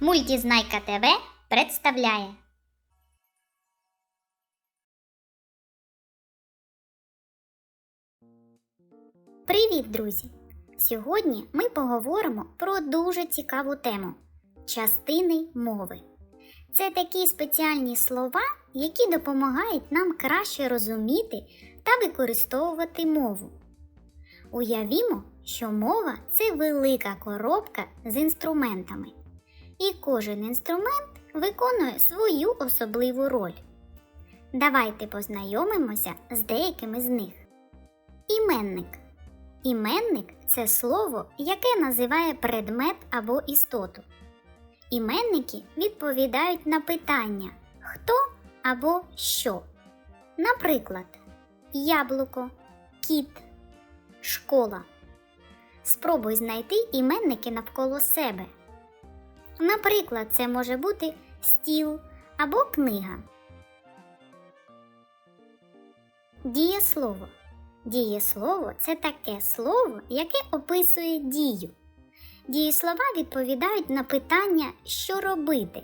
Мультізнайка ТВ представляє. Привіт, друзі! Сьогодні ми поговоримо про дуже цікаву тему частини мови. Це такі спеціальні слова, які допомагають нам краще розуміти та використовувати мову. Уявімо, що мова це велика коробка з інструментами, і кожен інструмент виконує свою особливу роль. Давайте познайомимося з деякими з них. Іменник. Іменник це слово, яке називає предмет або істоту. Іменники відповідають на питання хто або що. Наприклад, яблуко, кіт, школа. Спробуй знайти іменники навколо себе. Наприклад, це може бути стіл або книга. Дієслово. Дієслово це таке слово, яке описує дію. Дієслова відповідають на питання, що робити.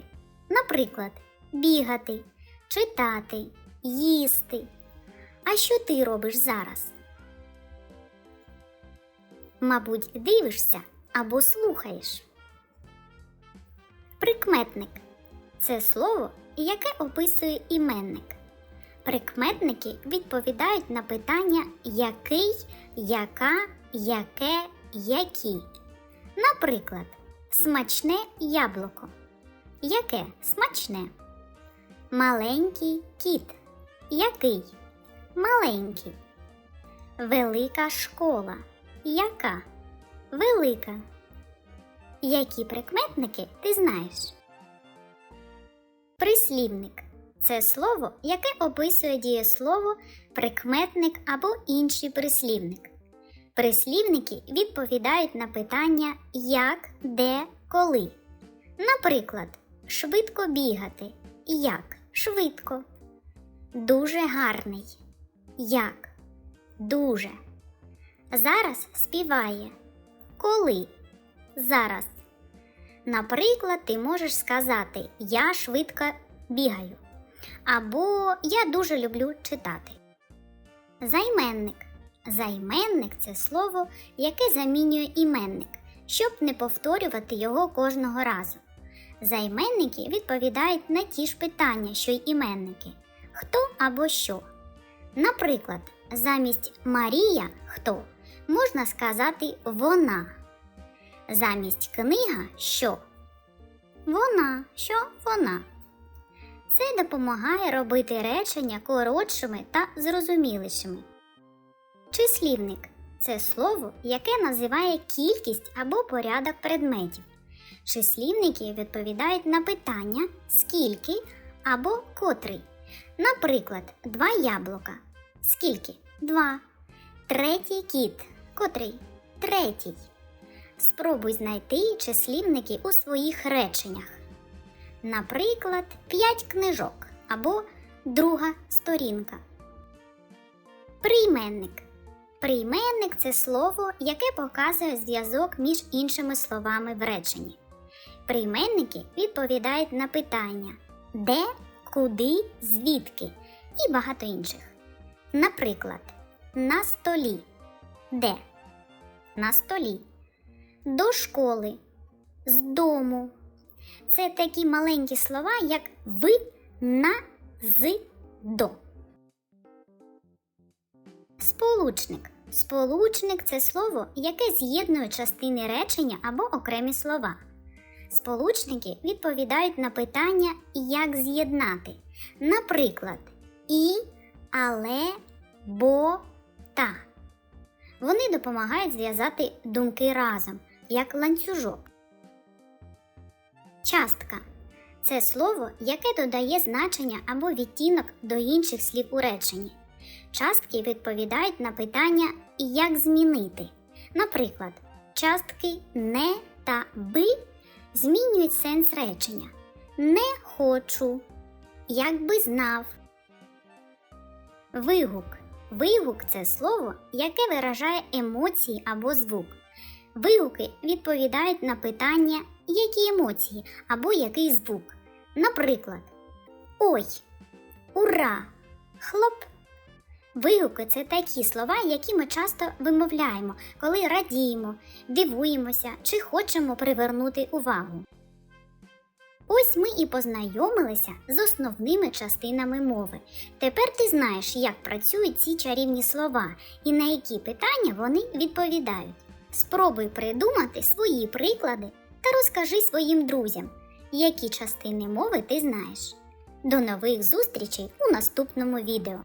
Наприклад, бігати, читати, їсти. А що ти робиш зараз? Мабуть, дивишся або слухаєш. Прикметник це слово, яке описує іменник. Прикметники відповідають на питання який, яка, яке, які. Наприклад, смачне яблуко. Яке смачне? Маленький кіт. Який? Маленький. Велика школа. Яка? Велика. Які прикметники ти знаєш? Прислівник це слово, яке описує дієслово, прикметник або інший прислівник. Прислівники відповідають на питання як, де, коли. Наприклад, швидко бігати. Як? Швидко. Дуже гарний. Як? Дуже. Зараз співає. Коли? Зараз. Наприклад, ти можеш сказати Я швидко бігаю. Або Я дуже люблю читати. Займенник. Займенник це слово, яке замінює іменник, щоб не повторювати його кожного разу. Займенники відповідають на ті ж питання, що й іменники хто або що. Наприклад, замість Марія хто можна сказати вона. Замість книга що? Вона, що вона. Це допомагає робити речення коротшими та зрозумілішими. Числівник це слово, яке називає кількість або порядок предметів. Числівники відповідають на питання скільки або котрий. Наприклад, два яблука. Скільки? Два. Третій кіт. Котрий? Третій. Спробуй знайти числівники у своїх реченнях. Наприклад, п'ять книжок або друга сторінка. Прийменник. Прийменник це слово, яке показує зв'язок між іншими словами в реченні. Прийменники відповідають на питання де, куди, звідки і багато інших. Наприклад, на столі. Де? На столі. До школи. З дому. Це такі маленькі слова, як в, на, з, до. Сполучник. Сполучник це слово, яке з'єднує частини речення або окремі слова. Сполучники відповідають на питання, як з'єднати. Наприклад, і, але, бо, та. Вони допомагають зв'язати думки разом, як ланцюжок. Частка це слово, яке додає значення або відтінок до інших слів у реченні. Частки відповідають на питання, як змінити. Наприклад, частки не та би змінюють сенс речення. Не хочу, як би знав. Вигук. Вигук це слово, яке виражає емоції або звук. Вигуки відповідають на питання, які емоції або який звук. Наприклад, ой, ура, хлоп. Вигуки це такі слова, які ми часто вимовляємо, коли радіємо, дивуємося чи хочемо привернути увагу. Ось ми і познайомилися з основними частинами мови. Тепер ти знаєш, як працюють ці чарівні слова і на які питання вони відповідають. Спробуй придумати свої приклади та розкажи своїм друзям, які частини мови ти знаєш. До нових зустрічей у наступному відео.